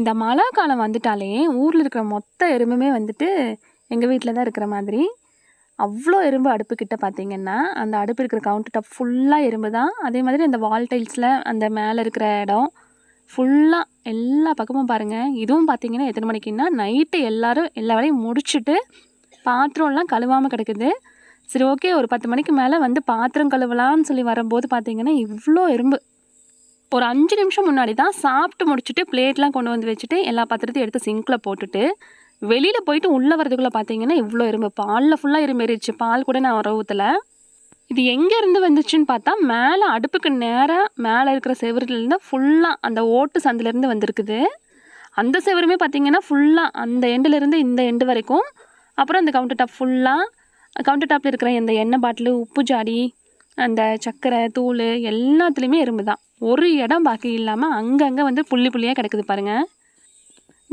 இந்த மழை காலம் வந்துட்டாலே ஊரில் இருக்கிற மொத்த எறும்புமே வந்துட்டு எங்கள் வீட்டில் தான் இருக்கிற மாதிரி. அவ்வளோ எறும்பு அடுப்புக்கிட்ட பார்த்தீங்கன்னா அந்த அடுப்பு இருக்கிற கவுண்டர் டாப் ஃபுல்லாக எறும்பு தான். அதே மாதிரி அந்த வால் டைல்ஸில் அந்த மேலே இருக்கிற இடம் ஃபுல்லாக எல்லா பக்கமும் பாருங்கள் இதுவும் பார்த்தீங்கன்னா எத்தனை மணிக்குன்னா நைட்டு எல்லோரும் எல்லா வேலையும் முடிச்சுட்டு பாத்திரம்லாம் கழுவாமல் கிடக்குது. சரி ஓகே ஒரு பத்து மணிக்கு மேலே வந்து பாத்திரம் கழுவலாம்னு சொல்லி வரும்போது பார்த்தீங்கன்னா இவ்வளோ எறும்பு. ஒரு அஞ்சு நிமிஷம் முன்னாடி தான் சாப்பிட்டு முடிச்சுட்டு பிளேட்லாம் கொண்டு வந்து வச்சுட்டு எல்லா பாத்திரத்தையும் எடுத்து சிங்கில் போட்டுட்டு வெளியில் போயிட்டு உள்ளே வரதுக்குள்ளே பார்த்தீங்கன்னா இவ்வளோ எறும்பு பாலில் ஃபுல்லாக எறும்பு பால் கூட நான் வர இது எங்கேருந்து வந்துச்சுன்னு பார்த்தா மேலே அடுப்புக்கு நேராக மேலே இருக்கிற செவருலேருந்து ஃபுல்லாக அந்த ஓட்டு சந்திலேருந்து வந்திருக்குது. அந்த செவருமே பார்த்தீங்கன்னா ஃபுல்லாக அந்த எண்டுலேருந்து இந்த எண்டு வரைக்கும். அப்புறம் அந்த கவுண்டர் டாப் ஃபுல்லாக கவுண்டர் டாப்பில் இருக்கிற இந்த எண்ணெய் பாட்டிலு உப்பு ஜாடி அந்த சர்க்கரை தூள் எல்லாத்துலேயுமே எறும்பு தான் ஒரு இடம் பாக்கி இல்லாமல் அங்கங்கே வந்து புள்ளி புள்ளியாக கிடக்குது பாருங்கள்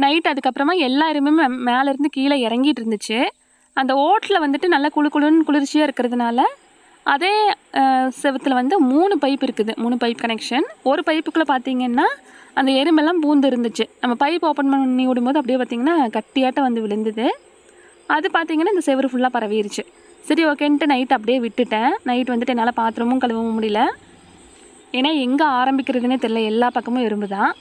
நைட் அதுக்கப்புறமா எல்லா எருமையுமே மேலே கீழே இறங்கிட்டு இருந்துச்சு. அந்த ஓட்டில் வந்துட்டு நல்லா குளு குளுன்னு குளிர்ச்சியாக இருக்கிறதுனால அதே செவத்தில் வந்து மூணு பைப் இருக்குது. மூணு பைப் கனெக்ஷன் ஒரு பைப்புக்குள்ளே பார்த்தீங்கன்னா அந்த எறும்பெல்லாம் பூந்து இருந்துச்சு. நம்ம பைப் ஓப்பன் பண்ணி விடும்போது அப்படியே பார்த்தீங்கன்னா கட்டியாட்டம் வந்து விழுந்தது. அது பார்த்தீங்கன்னா இந்த செவரு ஃபுல்லாக பரவிடுச்சு சரி ஓகேன்ட்டு நைட் அப்படியே விட்டுட்டேன். நைட் வந்துட்டு என்னால் பாத்திரமும் கழுவவும் முடியல. ஏன்னா எங்கே ஆரம்பிக்கிறதுனே தெரில எல்லா பக்கமும் எறும்பு தான்.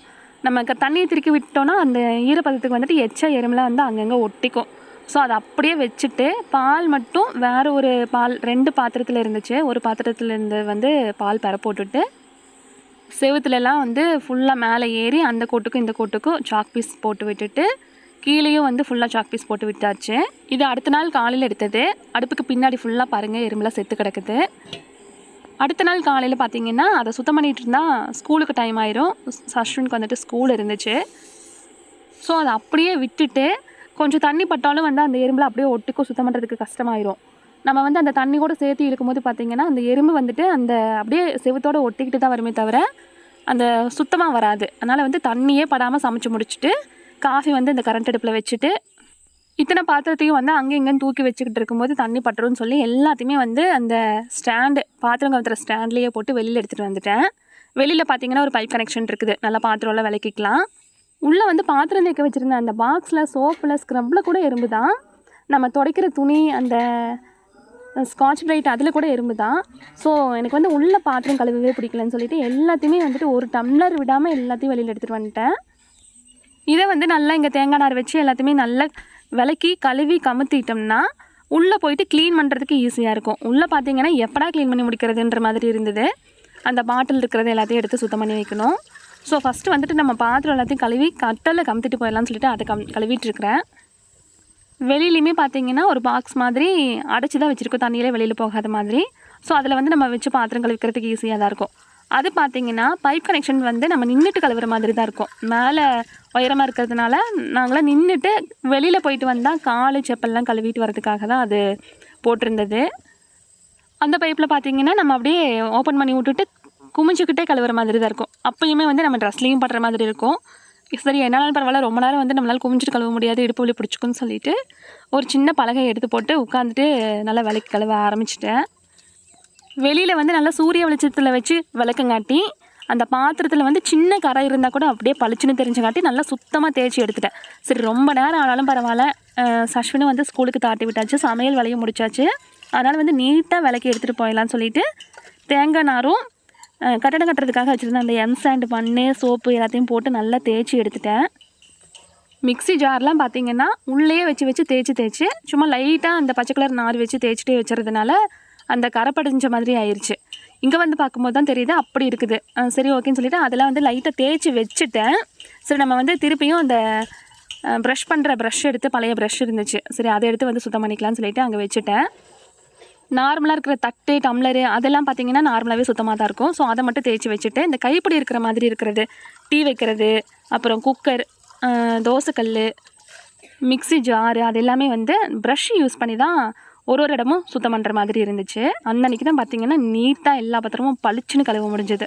நம்ம தண்ணியை திருக்கி விட்டோன்னா அந்த ஈரப்பதத்துக்கு வந்துட்டு எச்ச எறும்புலாம் வந்து அங்கங்கே ஒட்டிக்கும். ஸோ அதை அப்படியே வச்சுட்டு பால் மட்டும் வேறு ஒரு பால் ரெண்டு பாத்திரத்தில் இருந்துச்சு. ஒரு பாத்திரத்தில் இருந்து வந்து பால் பெற போட்டுட்டு செவுத்துலலாம் வந்து ஃபுல்லாக மேலே ஏறி அந்த கோட்டுக்கும் இந்த கோட்டுக்கும் சாக் பீஸ் போட்டு விட்டுட்டு கீழேயும் வந்து ஃபுல்லாக சாக் பீஸ் போட்டு விட்டாச்சு. இது அடுத்த நாள் காலையில் எடுத்தது. அடுப்புக்கு பின்னாடி ஃபுல்லாக பாருங்கள் எறும்புலாம் செத்து கிடக்குது. அடுத்த நாள் காலையில் பார்த்தீங்கன்னா அதை சுத்தம் பண்ணிகிட்டு இருந்தால் ஸ்கூலுக்கு டைம் ஆயிரும். சஷ்வனுக்கு வந்துட்டு ஸ்கூல் இருந்துச்சு. ஸோ அதை அப்படியே விட்டுட்டு கொஞ்சம் தண்ணி பட்டாலும் வந்து அந்த எறும்பில் அப்படியே ஒட்டுக்கும் சுத்தம் பண்ணுறதுக்கு கஷ்டமாயிரும். நம்ம வந்து அந்த தண்ணி கூட சேர்த்து இழுக்கும்போது பார்த்திங்கன்னா அந்த எறும்பு வந்துட்டு அந்த அப்படியே செவத்தோடு ஒட்டிக்கிட்டு தான் வருமே தவிர அந்த சுத்தமாக வராது. அதனால் வந்து தண்ணியே படாமல் சமைச்சு முடிச்சுட்டு காஃபி வந்து இந்த கரண்ட் அடுப்பில் வச்சுட்டு இத்தனை பாத்திரத்தையும் வந்து அங்கே இங்கேன்னு தூக்கி வச்சுக்கிட்டு இருக்கும்போது தண்ணி பட்டுரும்னு சொல்லி எல்லாத்தையுமே வந்து அந்த ஸ்டாண்டு பாத்திரம் கவுத்துற ஸ்டாண்ட்லேயே போட்டு வெளியில் எடுத்துகிட்டு வந்துட்டேன். வெளியில் பார்த்தீங்கன்னா ஒரு பைப் கனெக்ஷன் இருக்குது. நல்லா பாத்திரம்லாம் விளக்கிக்கலாம். உள்ளே வந்து பாத்திரம் தேக்க வச்சுருந்த அந்த பாக்ஸில் சோப்பில் ஸ்க்ரப்பில் கூட எறும்பு தான். நம்ம துடைக்கிற துணி அந்த ஸ்காட்ச் பிரைட் அதில் கூட எறும்பு தான். ஸோ எனக்கு வந்து உள்ள பாத்திரம் கழுவவே பிடிக்கலன்னு சொல்லிட்டு எல்லாத்தையுமே வந்துட்டு ஒரு டம்ளர் விடாமல் எல்லாத்தையும் வெளியில் எடுத்துகிட்டு வந்துட்டேன். இதை வந்து நல்லா இங்கே தேங்காய் நார் வச்சு எல்லாத்தையுமே நல்லா விளக்கி கழுவி கமுத்திட்டோம்னா உள்ளே போயிட்டு க்ளீன் பண்ணுறதுக்கு ஈஸியாக இருக்கும். உள்ளே பார்த்தீங்கன்னா எப்படா க்ளீன் பண்ணி முடிக்கிறதுன்ற மாதிரி இருந்தது. அந்த பாட்டில் இருக்கிறத எல்லாத்தையும் எடுத்து சுத்தம் பண்ணி வைக்கணும். ஸோ ஃபஸ்ட்டு வந்துட்டு நம்ம பாத்திரம் எல்லாத்தையும் கழுவி கட்டலில் கமுத்திட்டு போயிடலாம்னு சொல்லிட்டு அதை கம் கழுவிட்டுருக்கிறேன். வெளியிலையுமே பார்த்தீங்கன்னா ஒரு பாக்ஸ் மாதிரி அடைச்சி தான் வச்சுருக்கோம். தண்ணியிலே வெளியில் போகாத மாதிரி. ஸோ அதில் வந்து நம்ம வச்சு பாத்திரம் கழுவிக்கிறதுக்கு ஈஸியாக தான் இருக்கும். அது பார்த்தீங்கன்னா பைப் கனெக்ஷன் வந்து நம்ம நின்றுட்டு கழுவுற மாதிரி தான் இருக்கும். மேலே உயரமாக இருக்கிறதுனால நாங்களாம் நின்றுட்டு வெளியில் போயிட்டு வந்தால் காலு செப்பல்லாம் கழுவிட்டு வரதுக்காக தான் அது போட்டிருந்தது. அந்த பைப்பில் பார்த்தீங்கன்னா நம்ம அப்படியே ஓப்பன் பண்ணி விட்டுட்டு குமிஞ்சிக்கிட்டே கழுவுற மாதிரி தான் இருக்கும். அப்பயுமே வந்து நம்ம ட்ரெஸ்லேயும் படுற மாதிரி இருக்கும். சரி என்னாலும் பரவாயில்ல. ரொம்ப நேரம் வந்து நம்மளால் குமிஞ்சிட்டு கழுவ முடியாது. இடுப்பு வலி பிடிச்சிக்குன்னு சொல்லிட்டு ஒரு சின்ன பலகையை எடுத்து போட்டு உட்காந்துட்டு நல்லா விலைக்கு கழுவ ஆரம்பிச்சிட்டேன். வெளியில் வந்து நல்லா சூரிய வெளிச்சத்தில் வச்சு விளக்கங்காட்டி அந்த பாத்திரத்தில் வந்து சின்ன கரை இருந்தால் கூட அப்படியே பளிச்சுன்னு தெரிஞ்சங்காட்டி நல்லா சுத்தமாக தேய்ச்சி எடுத்துட்டேன். சரி ரொம்ப நேரம் ஆனாலும் பரவாயில்ல. அஹ் சஷ்வினும் வந்து ஸ்கூலுக்கு தாட்டி விட்டாச்சு. சமையல் வேலையும் முடிச்சாச்சு. அதனால் வந்து நீட்டாக விளக்கி எடுத்துகிட்டு போயிடலாம்னு சொல்லிட்டு தேங்காய் நாரும் கட்டடம் கட்டுறதுக்காக வச்சுருந்த அந்த எம் சாண்டு மண் சோப்பு எல்லாத்தையும் போட்டு நல்லா தேய்ச்சி எடுத்துட்டேன். மிக்ஸி ஜார்லாம் பார்த்தீங்கன்னா உள்ளே வச்சு வச்சு தேய்ச்சி தேய்ச்சி சும்மா லைட்டாக அந்த பச்சை கலர் நார் வச்சு தேய்ச்சிட்டே வச்சுறதுனால அந்த கரை படிஞ்ச மாதிரி ஆயிடுச்சு இங்கே வந்து பார்க்கும்போது தான் தெரியுது அப்படி இருக்குது. சரி ஓகேன்னு சொல்லிட்டு அதெல்லாம் வந்து லைட்டாக தேய்ச்சி வச்சுட்டேன். சரி நம்ம வந்து திருப்பியும் அந்த ப்ரஷ் பண்ணுற ப்ரஷ் எடுத்து பழைய ப்ரஷ் இருந்துச்சு. சரி அதை எடுத்து வந்து சுத்தம் பண்ணிக்கலாம்னு சொல்லிட்டு அங்கே வச்சுட்டேன். நார்மலாக இருக்கிற தட்டு டம்ளரு அதெல்லாம் பார்த்தீங்கன்னா நார்மலாகவே சுத்தமாக தான் இருக்கும். ஸோ அதை மட்டும் தேய்ச்சி வச்சுட்டு இந்த கைப்பிடி இருக்கிற மாதிரி இருக்கிறது டீ வைக்கிறது அப்புறம் குக்கர் தோசைக்கல் மிக்ஸி ஜாரு அது எல்லாமே வந்து ப்ரஷ் யூஸ் பண்ணி தான் ஒரு ஒரு இடமும் சுத்தம் பண்ணுற மாதிரி இருந்துச்சு. அந்த அன்றைக்கி தான் பார்த்தீங்கன்னா நீட்டாக எல்லா பத்திரமும் பளிச்சுன்னு கழுவ முடிஞ்சது.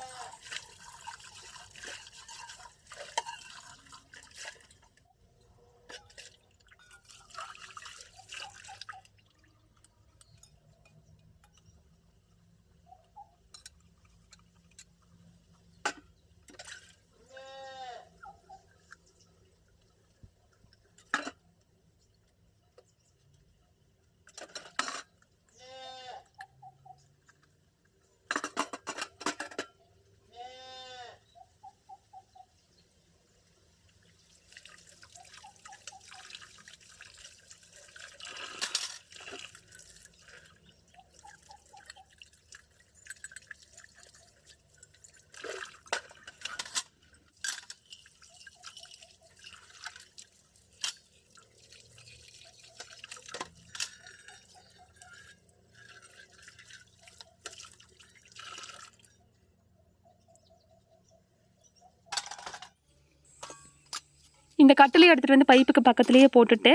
இந்த கட்டிலையும் எடுத்துகிட்டு வந்து பைப்புக்கு பக்கத்துலேயே போட்டுட்டு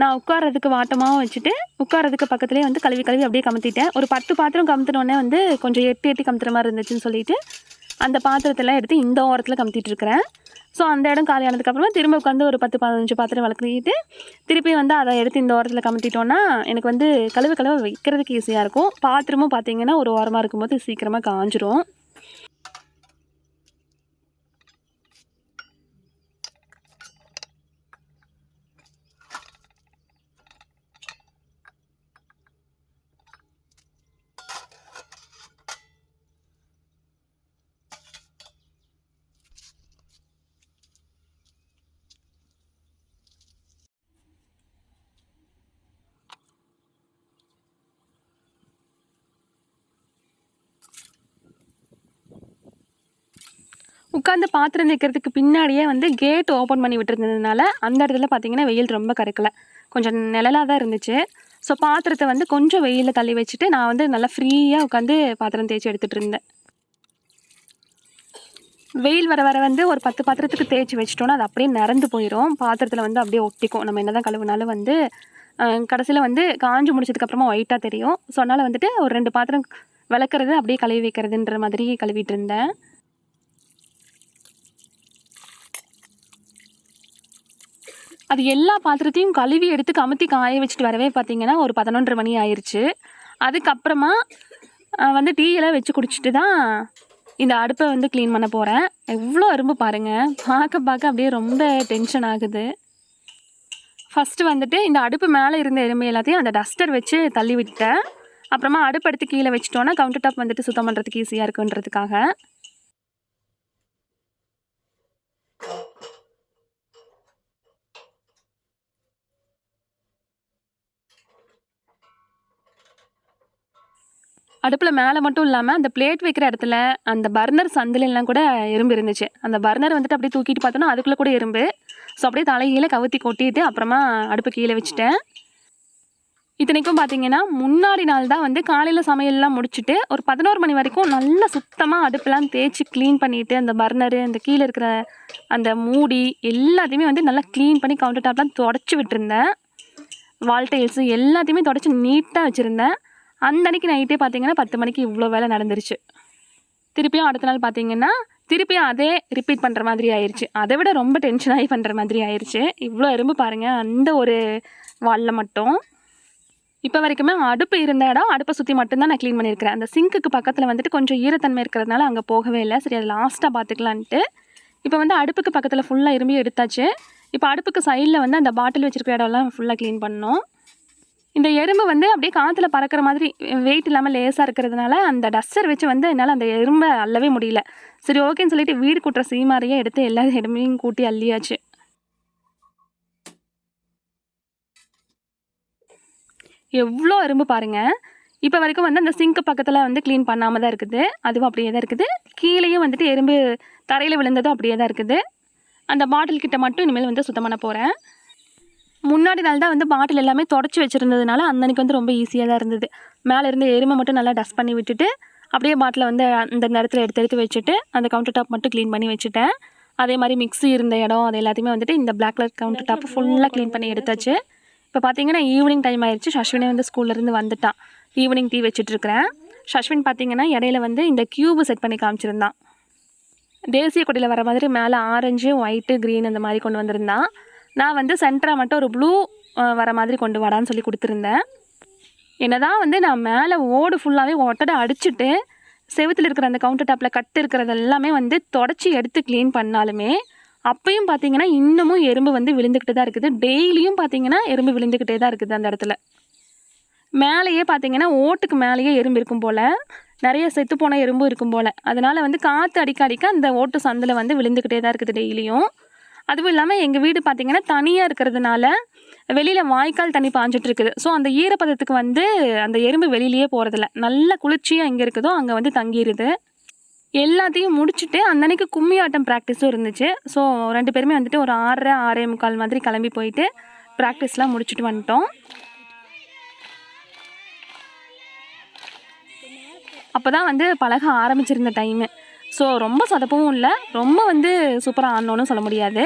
நான் உட்கார்றதுக்கு வாட்டமாகவும் வச்சுட்டு உட்காரதுக்கு பக்கத்துலேயே வந்து கழுவி கழுவி அப்படியே கமுத்திட்டேன். ஒரு பத்து பாத்திரம் கமுத்தினோடனே வந்து கொஞ்சம் எட்டி எட்டி கமுத்துற மாதிரி இருந்துச்சுன்னு சொல்லிட்டு அந்த பாத்திரத்தெல்லாம் எடுத்து இந்த ஓரத்தில் கமுத்திட்டு இருக்கிறேன். ஸோ அந்த இடம் காலியானதுக்கப்புறமா திரும்ப உட்காந்து ஒரு பத்து பதினஞ்சு பாத்திரம் வளர்க்கிட்டு திருப்பி வந்து அதை எடுத்து இந்த ஓரத்தில் கமுத்திட்டோன்னா எனக்கு வந்து கழுவு கழுவ வைக்கிறதுக்கு ஈஸியாக இருக்கும். பாத்திரமும் பார்த்தீங்கன்னா ஒரு ஓரமாக இருக்கும்போது சீக்கிரமாக காஞ்சிரும். உட்காந்து பாத்திரம் தேய்க்கிறதுக்கு பின்னாடியே வந்து கேட் ஓப்பன் பண்ணி விட்டுருந்ததுனால அந்த இடத்துல பார்த்தீங்கன்னா வெயில் ரொம்ப கறக்கலை கொஞ்சம் நிழலாக தான் இருந்துச்சு. ஸோ பாத்திரத்தை வந்து கொஞ்சம் வெயிலில் தள்ளி வச்சுட்டு நான் வந்து நல்லா ஃப்ரீயாக உட்காந்து பாத்திரம் தேய்ச்சி எடுத்துகிட்டு இருந்தேன். வெயில் வர வர வந்து ஒரு பத்து பாத்திரத்துக்கு தேய்ச்சி வச்சிட்டோன்னா அது அப்படியே நிறந்து போயிடும் பாத்திரத்தில் வந்து அப்படியே ஒட்டிக்கும். நம்ம என்ன தான் கழுவுனாலும் வந்து கடைசியில் வந்து காஞ்சு முடிச்சதுக்கப்புறமா ஒயிட்டாக தெரியும். ஸோ அதனால் வந்துட்டு ஒரு ரெண்டு பாத்திரம் விளக்குறது அப்படியே கழுவி வைக்கிறதுன்ற மாதிரி கழுவிட்டு இருந்தேன். அது எல்லா பாத்திரத்தையும் கழுவி எடுத்து கமுத்தி காய வச்சுட்டு வரவே பார்த்தீங்கன்னா ஒரு பதினொன்றரை மணி ஆயிடுச்சு அதுக்கப்புறமா வந்து டீயெல்லாம் வச்சு குடிச்சிட்டு தான் இந்த அடுப்பை வந்து க்ளீன் பண்ண போகிறேன் எவ்வளோ அரும்பு பாருங்கள் பார்க்க பார்க்க அப்படியே ரொம்ப டென்ஷன் ஆகுது. ஃபஸ்ட்டு வந்துட்டு இந்த அடுப்பு மேலே இருந்த எறும்பு எல்லாத்தையும் அந்த டஸ்டர் வச்சு தள்ளி விட்டேன் அப்புறமா அடுப்பு எடுத்து கீழே வச்சிட்டோன்னா கவுண்டர் டாப் வந்துட்டு சுத்தம் பண்ணுறதுக்கு ஈஸியாக இருக்குன்றதுக்காக. அடுப்பில் மேலே மட்டும் இல்லாமல் அந்த பிளேட் வைக்கிற இடத்துல அந்த பர்னர் சந்திலெல்லாம் கூட எறும்பு இருந்துச்சு. அந்த பர்னர் வந்துட்டு அப்படியே தூக்கிட்டு பார்த்தோன்னா அதுக்குள்ளே கூட எறும்பு. ஸோ அப்படியே தலைகீழே கவுத்தி கொட்டிட்டு அப்புறமா அடுப்பு கீழே வச்சுட்டேன். இத்தனைக்கும் பார்த்தீங்கன்னா முன்னாடி நாள் தான் வந்து காலையில் சமையல்லாம் முடிச்சுட்டு ஒரு பதினோரு மணி வரைக்கும் நல்லா சுத்தமாக அடுப்பெல்லாம் தேய்ச்சி க்ளீன் பண்ணிவிட்டு அந்த பர்னரு அந்த கீழே இருக்கிற அந்த மூடி எல்லாத்தையுமே வந்து நல்லா க்ளீன் பண்ணி கவுண்டர் டாப்லாம் தொடச்சி விட்டுருந்தேன். வால் டைல்ஸு எல்லாத்தையுமே தொடச்சி நீட்டாக வச்சுருந்தேன். அந்த அன்னைக்கு நைட்டே பார்த்தீங்கன்னா பத்து மணிக்கு இவ்வளோ வேலை நடந்துருச்சு. திருப்பியும் அடுத்த நாள் பார்த்தீங்கன்னா திருப்பியும் அதே ரிப்பீட் பண்ணுற மாதிரி ஆயிடுச்சு அதை விட ரொம்ப டென்ஷன் ஆகி பண்ணுற மாதிரி ஆயிடுச்சு இவ்வளோ எறும்பு பாருங்கள் அந்த ஒரு வாலில் மட்டும். இப்போ வரைக்குமே அடுப்பு இருந்த இடம் அடுப்பை சுற்றி மட்டும்தான் நான் க்ளீன் பண்ணியிருக்கிறேன். அந்த சிங்க்குக்கு பக்கத்தில் வந்துட்டு கொஞ்சம் ஈரத்தன்மை இருக்கிறதுனால அங்கே போகவே இல்லை. சரி அது லாஸ்ட்டாக பார்த்துக்கலான்ட்டு இப்போ வந்து அடுப்புக்கு பக்கத்தில் ஃபுல்லாக இரும்பி எடுத்தாச்சு. இப்போ அடுப்புக்கு சைடில் வந்து அந்த பாட்டில் வச்சுருக்கிற இடம்லாம் ஃபுல்லாக க்ளீன் பண்ணோம். இந்த எறும்பு வந்து அப்படியே காற்றுல பறக்கிற மாதிரி வெயிட் இல்லாமல் லேசாக இருக்கிறதுனால அந்த டஸ்டர் வச்சு வந்து என்னால் அந்த எறும்பை அள்ளவே முடியல. சரி ஓகேன்னு சொல்லிட்டு வீடு கூட்டுற சீமாரியே எடுத்து எல்லா எறும்பையும் கூட்டி அள்ளியாச்சு. எவ்வளோ எறும்பு பாருங்க. இப்போ வரைக்கும் வந்து அந்த சிங்க் பக்கத்தில் வந்து க்ளீன் பண்ணாமல் தான் இருக்குது. அதுவும் அப்படியே தான் இருக்குது. கீழேயும் வந்துட்டு எறும்பு தரையில் விழுந்ததும் அப்படியே தான் இருக்குது. அந்த பாட்டில் கிட்ட மட்டும் இனிமேல் வந்து சுத்தம் பண்ண போகிறேன் முன்னாடி நாள் தான் வந்து பாட்டில் எல்லாமே தொடச்சி வச்சுருந்ததுனால அந்த வந்து ரொம்ப ஈஸியாக தான் இருந்தது. மேலே இருந்து எருமை மட்டும் நல்லா டஸ்ட் பண்ணி விட்டுட்டு அப்படியே பாட்டில் வந்து அந்த நேரத்தில் எடுத்து எடுத்து வச்சுட்டு அந்த கவுண்டர் டாப் மட்டும் க்ளீன் பண்ணி வச்சுட்டேன். அதே மாதிரி மிக்ஸி இருந்த இடம் அது எல்லாத்தையுமே வந்துட்டு இந்த பிளாக் கலர் கவுண்டர் டாப் ஃபுல்லாக க்ளீன் பண்ணி எடுத்தாச்சு. இப்போ பார்த்தீங்கன்னா ஈவினிங் டைம் ஆயிடுச்சு சஷ்வினே வந்து ஸ்கூல்லேருந்து வந்துட்டான். ஈவினிங் டீ வச்சுட்ருக்குறேன் சஷ்வின் பார்த்தீங்கன்னா இடையில வந்து இந்த க்யூபு செட் பண்ணி காமிச்சிருந்தான். தேசிய கொடியில் வர மாதிரி மேலே ஆரஞ்சு ஒயிட்டு க்ரீன் அந்த மாதிரி கொண்டு வந்திருந்தான். நான் வந்து சென்டராக மட்டும் ஒரு ப்ளூ வர மாதிரி கொண்டு வாடான்னு சொல்லி கொடுத்துருந்தேன். என்னதான் வந்து நான் மேலே ஓடு ஃபுல்லாகவே ஒட்டடை அடிச்சுட்டு செவுத்துல இருக்கிற அந்த கவுண்டர் டாப்பில் கட்டு இருக்கிறது எல்லாமே வந்து தொடச்சி எடுத்து க்ளீன் பண்ணாலுமே அப்பையும் பார்த்தீங்கன்னா இன்னமும் எறும்பு வந்து விழுந்துக்கிட்டு தான் இருக்குது. டெய்லியும் பார்த்தீங்கன்னா எறும்பு விழுந்துக்கிட்டே தான் இருக்குது அந்த இடத்துல. மேலேயே பார்த்தீங்கன்னா ஓட்டுக்கு மேலேயே எறும்பு இருக்கும் போல் நிறைய செத்து போன எறும்பும் இருக்கும் போல். அதனால் வந்து காற்று அடிக்க அடிக்க அந்த ஓட்டு சந்தில் வந்து விழுந்துக்கிட்டே தான் இருக்குது டெய்லியும் அதுவும் இல்லாமல் எங்கள் வீடு பார்த்திங்கன்னா தனியாக இருக்கிறதுனால வெளியில் வாய்க்கால் தண்ணி பாஞ்சிட்ருக்குது ஸோ அந்த ஈரப்பதத்துக்கு வந்து அந்த எறும்பு வெளியிலேயே போகிறதில்ல நல்ல குளிர்ச்சியாக எங்கே இருக்குதோ அங்கே வந்து தங்கிடுது எல்லாத்தையும் முடிச்சுட்டு அந்தன்னைக்கு கும்மி ஆட்டம் ப்ராக்டிஸும் இருந்துச்சு. ஸோ ரெண்டு பேருமே வந்துட்டு ஒரு ஆறரை ஆறே முக்கால் மாதிரி கிளம்பி போயிட்டு ப்ராக்டிஸ்லாம் முடிச்சுட்டு வந்துட்டோம். அப்போ தான் வந்து பழக ஆரம்பிச்சிருந்த டைமு ஸோ ரொம்ப சொதப்பவும் இல்லை ரொம்ப வந்து சூப்பராக ஆடணும்னு சொல்ல முடியாது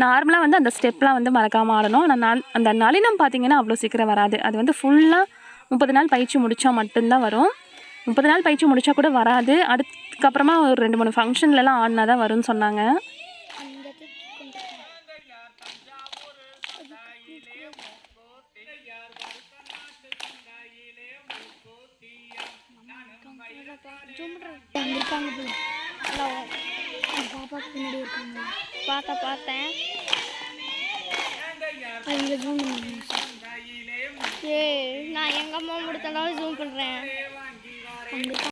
நார்மலாக வந்து அந்த ஸ்டெப்லாம் வந்து மறக்காமல் ஆடணும் ஆனால் அந்த நளினம் பார்த்தீங்கன்னா அவ்வளோ சீக்கிரம் வராது அது வந்து ஃபுல்லாக முப்பது நாள் பயிற்சி முடித்தா மட்டும்தான் வரும் முப்பது நாள் பயிற்சி முடித்தா கூட வராது அதுக்கப்புறமா ஒரு ரெண்டு மூணு ஃபங்க்ஷன்லலாம் ஆடினா தான் வரும்னு சொன்னாங்க அந்த கொண்டு இருக்காங்க பின்னாடி இருக்காங்க. பார்த்தா பார்த்தேன். அவங்க ஜூம் ஏய் நான் எங்கள் அம்மா முடித்தனால ஜூம் பண்ணுறேன்